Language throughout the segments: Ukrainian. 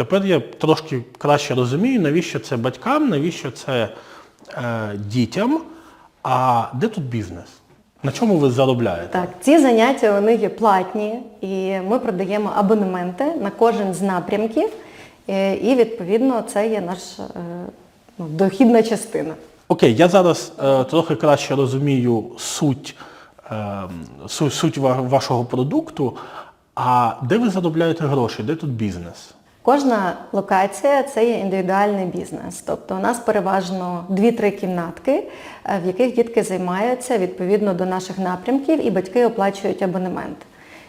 Тепер я трошки краще розумію, навіщо це батькам, навіщо це е, дітям, а де тут бізнес? На чому ви заробляєте? Так, ці заняття вони є платні, і ми продаємо абонементи на кожен з напрямків, е, і відповідно це є наша е, ну, дохідна частина. Окей, я зараз е, трохи краще розумію суть, е, суть, суть вашого продукту. А де ви заробляєте гроші? Де тут бізнес? Кожна локація це є індивідуальний бізнес. Тобто у нас переважно 2-3 кімнатки, е, в яких дітки займаються відповідно до наших напрямків і батьки оплачують абонемент.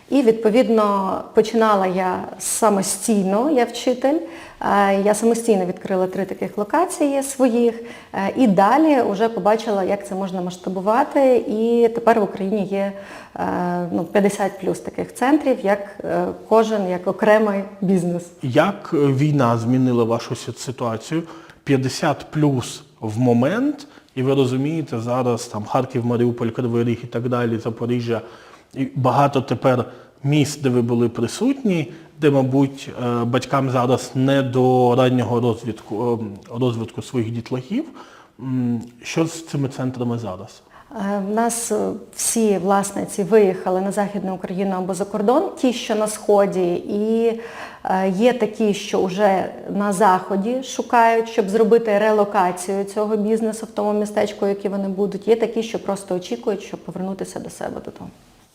І відповідно починала я самостійно, я вчитель. Е, Я самостійно відкрила три таких локації своїх. е, І далі вже побачила, як це можна масштабувати. І тепер в Україні є е, ну, 50 плюс таких центрів, як кожен як окремий бізнес. Як війна змінила вашу ситуацію? 50 плюс в момент, і ви розумієте, зараз там Харків, Маріуполь, Кривий Ріг і так далі, Запоріжжя, і багато тепер міст, де ви були присутні, де, мабуть, е, батькам зараз не до раннього розвитку, е, розвитку своїх дітлахів. Що з цими центрами зараз? Е, В нас е, всі власниці виїхали на Західну Україну або за кордон, ті, що на Сході, і е, є такі, що вже на Заході шукають, щоб зробити релокацію цього бізнесу в тому містечку, яке вони будуть. Є такі, що просто очікують, щоб повернутися до себе додому.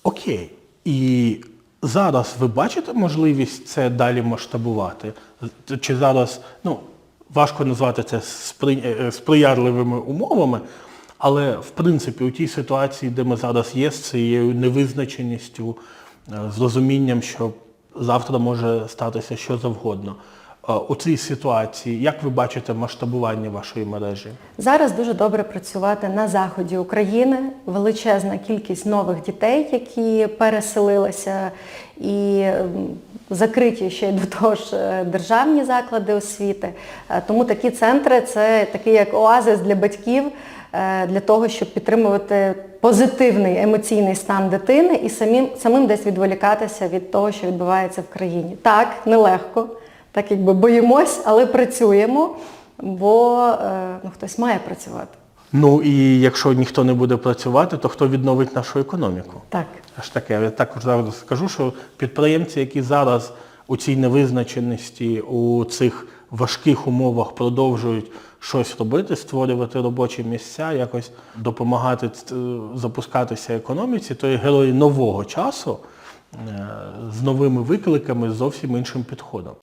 Окей. І зараз ви бачите можливість це далі масштабувати? Чи зараз, ну, важко назвати це спри- е, сприятливими умовами, але в принципі у тій ситуації, де ми зараз є, з цією невизначеністю, е, з розумінням, що завтра може статися що завгодно. Е, У цій ситуації, як ви бачите масштабування вашої мережі? Зараз дуже добре працювати на заході України. Величезна кількість нових дітей, які переселилися і закриті ще й до того ж е, державні заклади освіти. Е, Тому такі центри це такий як оазис для батьків для того, щоб підтримувати позитивний емоційний стан дитини і самим, самим десь відволікатися від того, що відбувається в країні. Так, нелегко, так якби боїмось, але працюємо, бо е, ну, хтось має працювати. Ну і якщо ніхто не буде працювати, то хто відновить нашу економіку? Так. Аж таке. Я також зараз скажу, що підприємці, які зараз у цій невизначеності, у цих важких умовах продовжують щось робити, створювати робочі місця, якось допомагати запускатися економіці, то є герої нового часу е, з новими викликами, з зовсім іншим підходом.